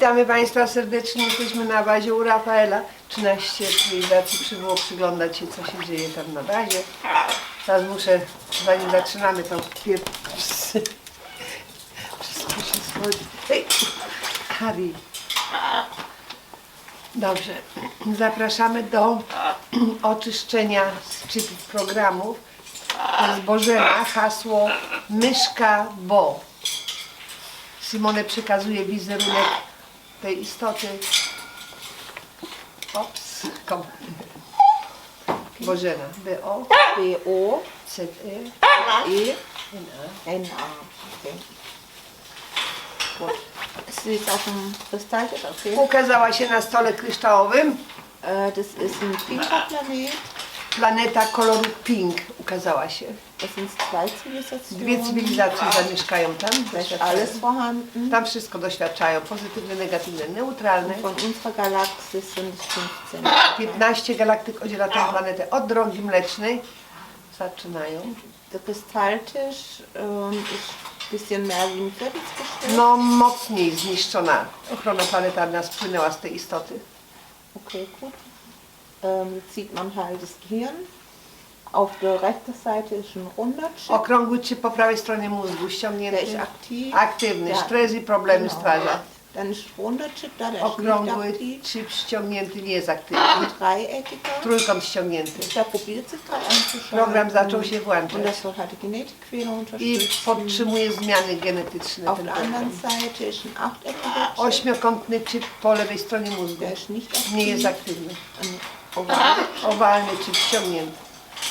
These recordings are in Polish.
Witamy Państwa serdecznie. Jesteśmy na bazie u Rafaela. 13 cywilizacji przybyło przyglądać się, co się dzieje tam na bazie. Teraz muszę, zanim zaczynamy, to pier... Wszystko się schodzi. Ej, Harry. Dobrze. Zapraszamy do oczyszczenia szczytów programów. To jest Bożena, hasło myszka bo. Simone przekazuje wizerunek tej istoty. Ops, kom. Bożena, B-O, B-O, Z-E, E, N-A. N-A. Okay. Gut. Sie ist auf dem Kristalltisch, okay. Ukazała się na stole kryształowym. Äh, das ist ein pinker Planet. Planeta koloru pink ukazała się. Das sind zwei. Dwie cywilizacje zamieszkają tam. Ist doświadczają. alles vorhanden. Tam wszystko doświadczają. Pozytywne, negatywne, neutralne. Von unserer Galaxie sind es 15. 15 galaktyk oddziela tę planetę od drogi mlecznej. Zaczynają. Der Kristalltisch ähm, ist ein bisschen mehr wie ein Viertelsgestell. No mocniej zniszczona. Ochrona planetarna spłynęła z tej istoty. Okay, gut. Ähm, man halt das Gehirn. Auf der rechten Seite ist ein runder Chip. Okrągły chip po prawej stronie mózgu Der ist ściągnięty. aktiv. Aktywny. Ja. Stres i problemy Genau. stwarza. Dann ist runder Chip da, der ist nicht Okrągły aktiv. chip ściągnięty nie jest aktywny. Ein dreieckiger. Trójkąt ściągnięty. Der probiert sich gerade. Program zaczął się Und włączać. das soll halt die Genetikquelle I unterstützen. podtrzymuje zmiany genetyczne. Auf Ten der program. anderen Seite ist ein achteckiger Chip. Ośmiokątny chip po lewej stronie mózgu. Der ist nicht aktiv. Nie jest aktywny. Ein Owalny chip ściągnięty.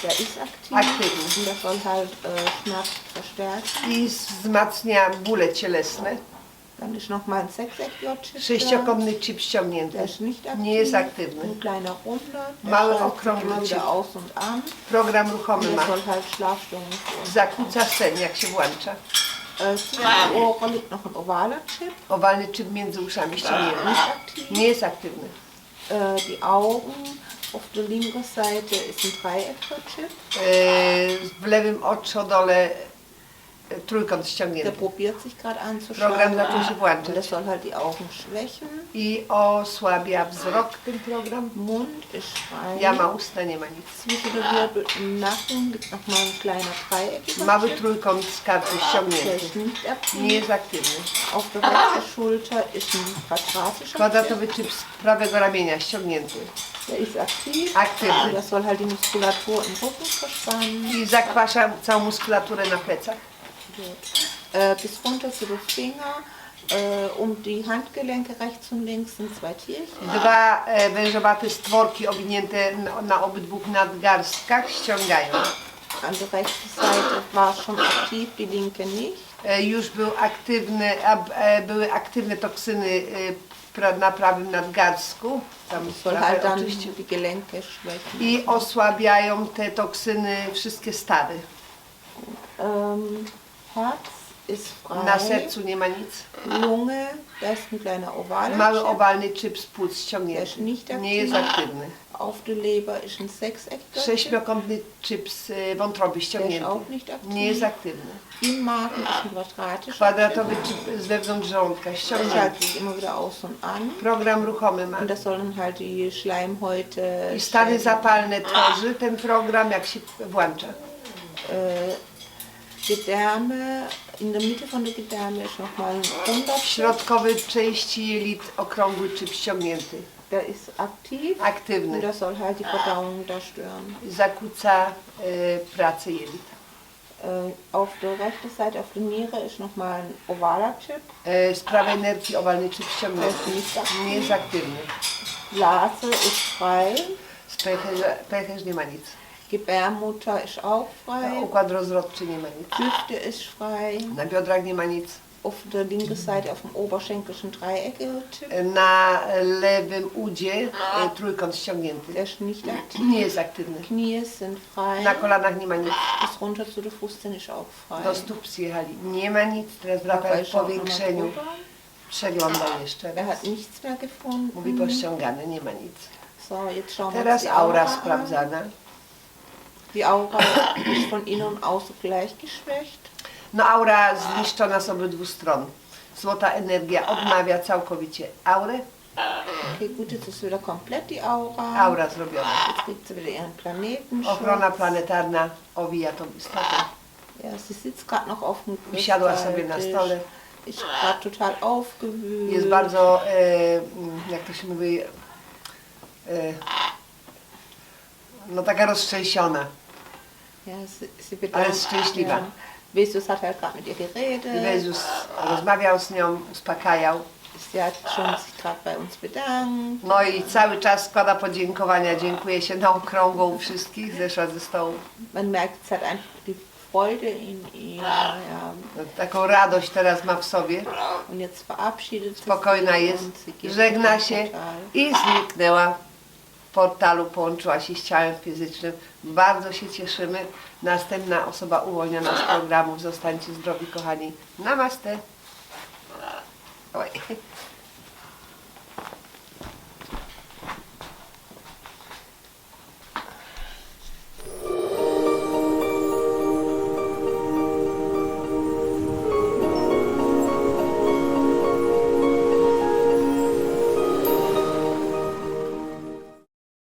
der ist aktiv. Aktiv. Und der soll halt äh, Schmerz verstärken. I wzmacnia bóle cielesne. Dann ist nochmal ein sechseckiger Chip. da. Sześciokątny chip ściągnięty. Der ist nicht aktiv. Nie jest aktywny. Ein kleiner runder. Der Mały, schaltet okrągły immer Chip. wieder aus und an. Program ruchomy Und ma. der soll halt Schlafstörungen. Zakłóca sen, jak się włącza. Äh, zwischen den Ohren liegt noch ein ovaler Chip. Owalny chip między uszami ściągnięty. Nicht aktiv. Nie jest aktywny. Äh, die Augen. Auf der linken Seite ist ein dreieckiger Chip. Yy, W lewym oczodole e, trójkąt Der ściągnięty. probiert sich gerade anzuschauen. Program zaczął się Und włączać. der soll halt die Augen schwächen. I osłabia wzrok ten program. Mund ist frei. Ja ma usta, nie ma nic. Zwischen den Wirbel im Nacken liegt nochmal ein kleiner dreieckiger Mały trójkąt z karty Der ściągnięty. Nie jest aktywny. Auf der rechten Schulter ist ein quadratischer. Kwadratowy chip z prawego ramienia ściągnięty. Der ist aktiv. Aktywny. Und das soll halt die Muskulatur im Rücken verspannen. I zakwasza całą muskulaturę na plecach. Äh, bis runter zu den Finger. Äh, um die Handgelenke rechts und links sind zwei Tierchen. Dwa e, wężowate stworki owinięte na, na obydwu nadgarstkach ściągają. An der rechten Seite war schon aktiv, die linke nicht. E, Już był aktywny, a, e, były aktywne toksyny e, na prawym nadgarstku. Tam halt dann oczywiście. die Gelenke schwächen. I osłabiają te toksyny wszystkie stawy. Ähm, Herz ist frei. Na sercu nie ma nic. Lunge, da ist ein kleiner ovaler Mały Chip. owalny czyp z płuc Der ściągnięty. ist nicht Nie jest aktiv. aktywny. Auf der Leber ist ein sechseckiger Chip. Sześmiokątny czyp z e, wątroby Der ist ściągnięty. auch nicht aktiv. Nie jest aktywny. Im Magen ist ein quadratischer Kwadratowy czyp z wewnątrz żołądka ściągnięty. sich immer wieder aus und an. Program ruchomy ma. Und das sollen halt die Schleimhäute. I stany zapalne tworzy ten program, jak się włącza. Äh, Gedärme, in der Mitte von der Gedärme ist nochmal ein runder W środkowej części jelit okrągły czyp ściągnięty. Der ist aktiv und Aktywny. das soll halt die Verdauung da stören. Zakłóca e, pracę jelit. Äh, auf der rechten Seite, auf der Niere ist nochmal ein ovaler Chip. E, z prawej nerki owalny czyp ściągnięty. Nie jest aktywny. Blase ist frei. Z pęcherza, pęcherz nie ma nic. Gebärmutter ist auch frei. Układ rozrodczy nie ma nic. Hüfte ist frei. Na biodrach nie ma nic. Auf der linken Seite, auf dem ein dreieckiger Chip. Na lewym udzie e, trójkąt ściągnięty. Der ist nicht aktiv. Nie jest aktywny. Knie sind frei. Na kolanach nie ma nic. Bis runter zu den Fußzehen ist auch frei. Do stóp zjechali. Nie ma nic. Teraz wraca w powiększeniu. Przegląda jeszcze Er raz. hat nichts mehr gefunden. Mówi pościągane, nie ma nic. So, jetzt schauen wir uns Teraz die aura Aura an. sprawdzana. Die Aura ist von innen und außen gleich geschwächt. No aura zniszczona z obydwu stron. Złota energia odnawia całkowicie aurę. Okay, gut, jetzt ist wieder komplett die Aura. Aura zrobiona. Jetzt kriegt sie wieder ihren Planeten. Ochrona planetarna owija tą istotę. Ja, sie sitzt gerade noch auf dem Usiadła sobie na stole. Ist gerade total aufgewühlt. Jest bardzo, e, mm, jak to się mówi, e, no taka roztrzęsiona. Ja, sie, sie bedankt, Alles szczęśliwa. Ja. Vesus hat halt gerade mit ihr geredet. Jezus rozmawiał z nią, uspokajał. Sie hat schon sich gerade bei uns bedankt. No i cały czas składa podziękowania, dziękuję się na okrągło u wszystkich, zeszła ze stołu. Man merkt, sie hat einfach die Freude in ihr. Ja. Taką radość teraz ma w sobie, Und jetzt verabschiedet sie spokojna jest, żegna się i zniknęła portalu, połączyła się z ciałem fizycznym. Bardzo się cieszymy. Następna osoba uwolniona z programu. Zostańcie zdrowi, kochani. Namaste. Oj.